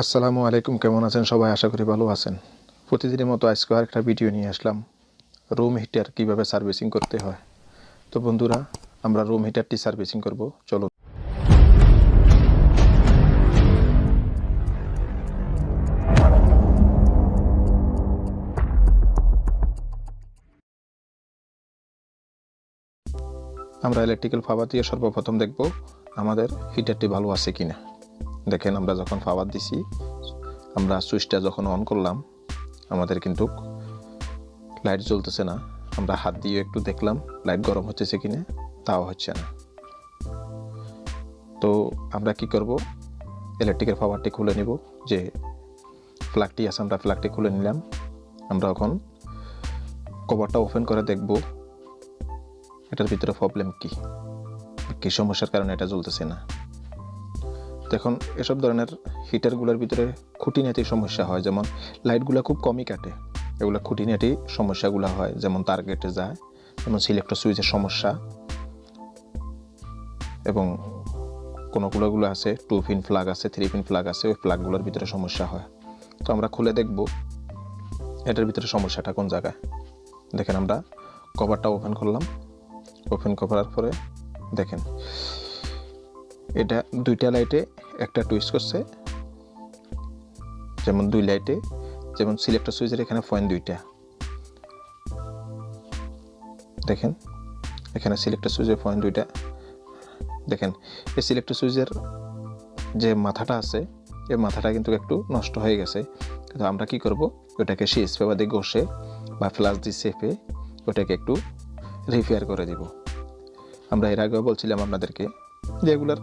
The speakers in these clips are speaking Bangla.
আসসালামু আলাইকুম, কেমন আছেন সবাই? আশা করি ভালো আছেন। প্রতিদিনের মতো আজকে আরেকটা ভিডিও নিয়ে আসলাম। রুম হিটার কীভাবে সার্ভিসিং করতে হয়। তো বন্ধুরা, আমরা রুম হিটারটি সার্ভিসিং করব। চলো আমরা ইলেকট্রিক্যাল ফাবার দিয়ে সর্বপ্রথম দেখব আমাদের হিটারটি ভালো আছে কিনা। দেখেন, আমরা যখন পাওয়ার দিছি, আমরা সুইচটা যখন অন করলাম, আমাদের কিন্তু লাইট জ্বলতেছে না। আমরা হাত দিয়ে একটু দেখলাম, লাইট গরম হচ্ছে কিনা, তাও হচ্ছে না। তো আমরা কি করব? ইলেকট্রিকের পাওয়ারটি খুলে নিব, যে ফ্ল্যাগটি আছে, আমরা ফ্ল্যাগটি খুলে নিলাম। আমরা এখন কভারটা ওপেন করে দেখব, এটার ভিতরে প্রবলেম কি? কী সমস্যার কারণে এটা জ্বলতেছে না? দেখুন, এসব ধরনের হিটারগুলোর ভিতরে খুঁটিনাটি সমস্যা হয়। যেমন লাইটগুলো খুব কমই কাটে। এগুলো খুঁটিনাটি সমস্যাগুলো হয়। যেমন তার কেটে যায়। যেমন সিলেক্টর সুইচের সমস্যা। এবং কোনোগুলোগুলো আছে টু পিন ফ্লাগ আছে থ্রি পিন ফ্লাগ আছে, ওই ফ্লাগগুলোর ভিতরে সমস্যা হয়। তো আমরা খুলে দেখব এটার ভিতরে সমস্যাটা কোন জায়গায়। দেখেন আমরা কভারটা ওপেন করলাম। ওপেন করার পরে দেখেন এটা দুইটা লাইটে একটা টুইস্ট করছে। যেমন দুই লাইটে যেমন সিলেক্টর সুইচের এখানে পয়েন্ট দুইটা। দেখেন, এখানে সিলেক্টর সুইচের পয়েন্ট দুইটা। দেখেন, এই সিলেক্টর সুইচের যে মাথাটা আছে, এই মাথাটা কিন্তু একটু নষ্ট হয়ে গেছে। কিন্তু আমরা কি করব? ওটাকে সিএস পেপার দিয়ে ঘষে বা ফ্লাস দিয়ে সেপে ওটাকে একটু রিপেয়ার করে দিব। আমরা এর আগেও বলছিলাম আপনাদেরকে যে এগুলার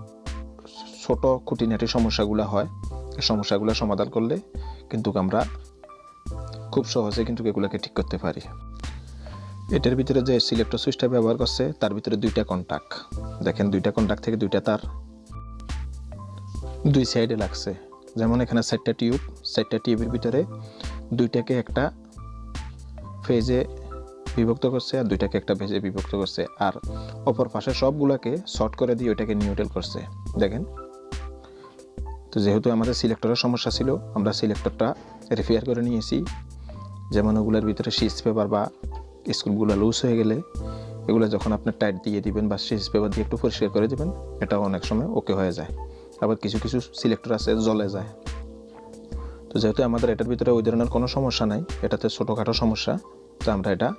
ছোট খুঁটিনাটি সমস্যাগুলো হয়। সমস্যাগুলো সমাধান করলে কিন্তু আমরা খুব সহজে কিন্তু এগুলোকে ঠিক করতে পারি। এটার ভিতরে যে সিলেক্টর সুইচটা ব্যবহার করছে, তার ভিতরে দুইটা কন্টাক্ট দেখেন, দুইটা কন্টাক্ট থেকে দুইটা তার দুই সাইডে লাগছে। যেমন এখানে চারটা টিউব চারটা টিউবের ভিতরে দুইটাকে একটা ফেজে বিভক্ত করছে আর দুইটাকে একটা ভেজে বিভক্ত করছে। আর অপর পাশে সবগুলোকে শর্ট করে দিয়ে ওইটাকে নিউট্রাল করছে। দেখেন তো যেহেতু আমাদের সিলেক্টরের সমস্যা ছিল, আমরা সিলেক্টরটা রিপেয়ার করে নিয়েছি। যেমন ওগুলোর ভিতরে সিজ পেপার বা স্কুলগুলো লুজ হয়ে গেলে, এগুলো যখন আপনি টাইট দিয়ে দিবেন বা সিজ পেপার দিয়ে একটু পরিষ্কার করে দিবেন, এটা অনেক সময় ওকে হয়ে যায়। আবার কিছু কিছু সিলেক্টর আছে জলে যায়। তো যেহেতু আমাদের এটার ভিতরে ওই ধরনের কোনো সমস্যা নাই, এটাতে ছোটোখাটো সমস্যা, তো আমরা এটা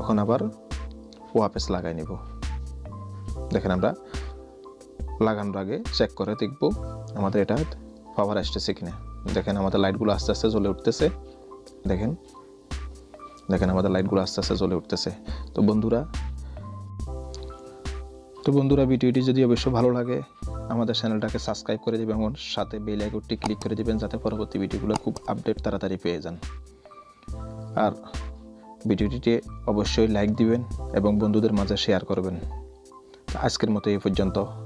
এখন আবার ওয়াপেস লাগাই নিব। দেখেন আমরা লাগানোর আগে চেক করে দেখব আমাদের এটা পাওয়ার আসতেছে কিনা। দেখেন আমাদের লাইটগুলো আস্তে আস্তে জ্বলে উঠতেছে। দেখেন দেখেন আমাদের লাইটগুলো আস্তে আস্তে জ্বলে উঠতেছে। তো বন্ধুরা তো বন্ধুরা ভিডিওটি যদি অবশ্যই ভালো লাগে, আমাদের চ্যানেলটাকে সাবস্ক্রাইব করে দেবেন এবং সাথে বেল আইকনটি ক্লিক করে দেবেন যাতে পরবর্তী ভিডিওগুলো খুব আপডেট তাড়াতাড়ি পেয়ে যান। আর ভিডিওটিতে অবশ্যই লাইক দিবেন এবং বন্ধুদের মাঝে শেয়ার করবেন। আজকের মতো এই পর্যন্ত।